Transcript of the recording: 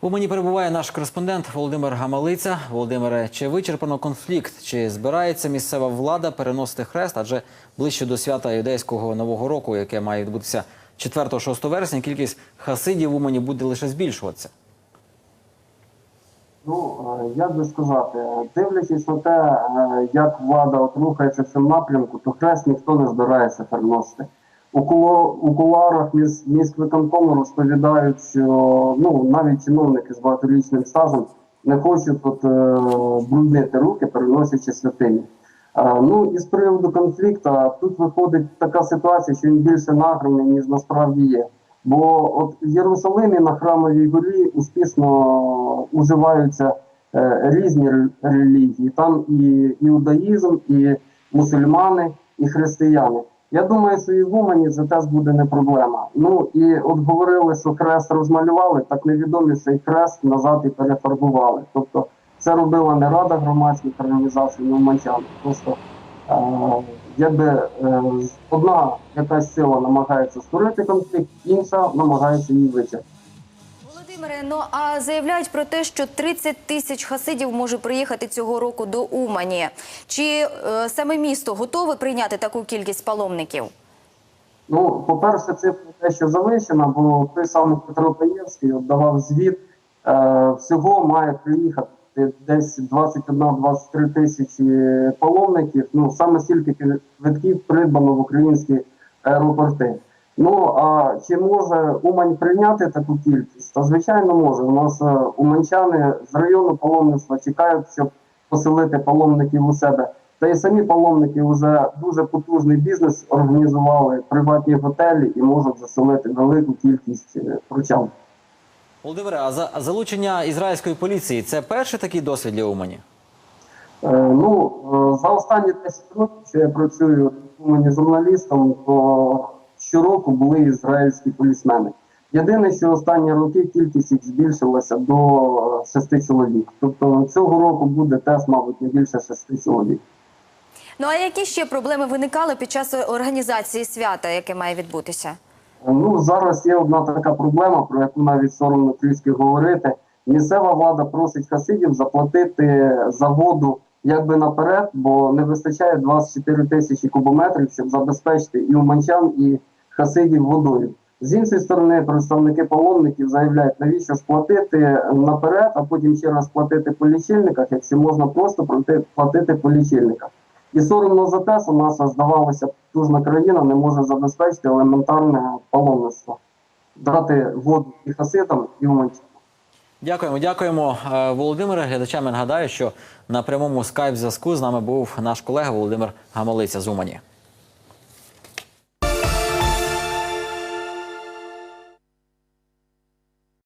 В Умані перебуває наш кореспондент Володимир Гамалиця. Володимире, чи вичерпано конфлікт? Чи збирається місцева влада переносити хрест? Адже ближче до свята юдейського нового року, яке має відбутися 4-6 вересня, кількість хасидів в Умані буде лише збільшуватися. Ну, е, як би сказати, дивлячись на те, е, як влада рухається в цьому напрямку, то хрест ніхто не збирається переносити. У, у міс, міськвиконкому розповідають, що ну, навіть чиновники з багаторічним стажем не хочуть от, е, бруднити руки, переносячи святині. Е, ну і з приводу конфлікту, тут виходить така ситуація, що він більше награний, ніж насправді є. Бо от в Єрусалимі на храмовій горі успішно уживаються е, різні релігії. Там і іудаїзм, і мусульмани, і християни. Я думаю, що і в Умані це теж буде не проблема. Ну і от говорили, що хрест розмалювали, так невідомі цей хрест назад і перефарбували. Тобто це робила не рада громадських організацій, не уманчан. Просто е, якби е, одна якась сила намагається створити конфлікт, інша намагається її вичерпати. Володимире, ну а заявляють про те, що 30 тисяч хасидів може приїхати цього року до Умані. Чи е, саме місто готове прийняти таку кількість паломників? Ну, по-перше, цифра дещо завищена, бо той самий Петро Паєвський давав звіт. Е, всього має приїхати десь 21-23 тисячі паломників. Ну, саме стільки квитків придбано в українські аеропорти. Ну, а чи може Умань прийняти таку кількість? Та звичайно може. У нас е, уманчани з району паломництва чекають, щоб поселити паломників у себе. Та й самі паломники вже дуже потужний бізнес організували, приватні готелі і можуть заселити велику кількість е, прочан. Володимире, а за залучення ізраїльської поліції це перший такий досвід для Умані? Е, ну, е, за останні 10 років, що я працюю у мене журналістом, то щороку були ізраїльські полісмени. Єдине, що останні роки кількість їх збільшилася до 6 чоловік. Тобто цього року буде теж, мабуть, не більше 6 чоловік. Ну а які ще проблеми виникали під час організації свята, яке має відбутися? Ну зараз є одна така проблема, про яку навіть соромно трішки говорити. Місцева влада просить хасидів заплатити за воду якби наперед, бо не вистачає 24 тисячі кубометрів, щоб забезпечити і уманчан, і хасидів водою. З іншої сторони, представники паломників заявляють, навіщо ж платити наперед, а потім ще раз платити по лічильниках, якщо можна просто платити по лічильниках. І соромно за те, що наша, здавалося, потужна країна не може забезпечити елементарне паломництво, дати воду і хасидам, і уманчанам. Дякуємо, дякуємо, Е, Володимире. Глядачам я нагадаю, що на прямому скайп зв'язку з нами був наш колега Володимир Гамалиця з Умані.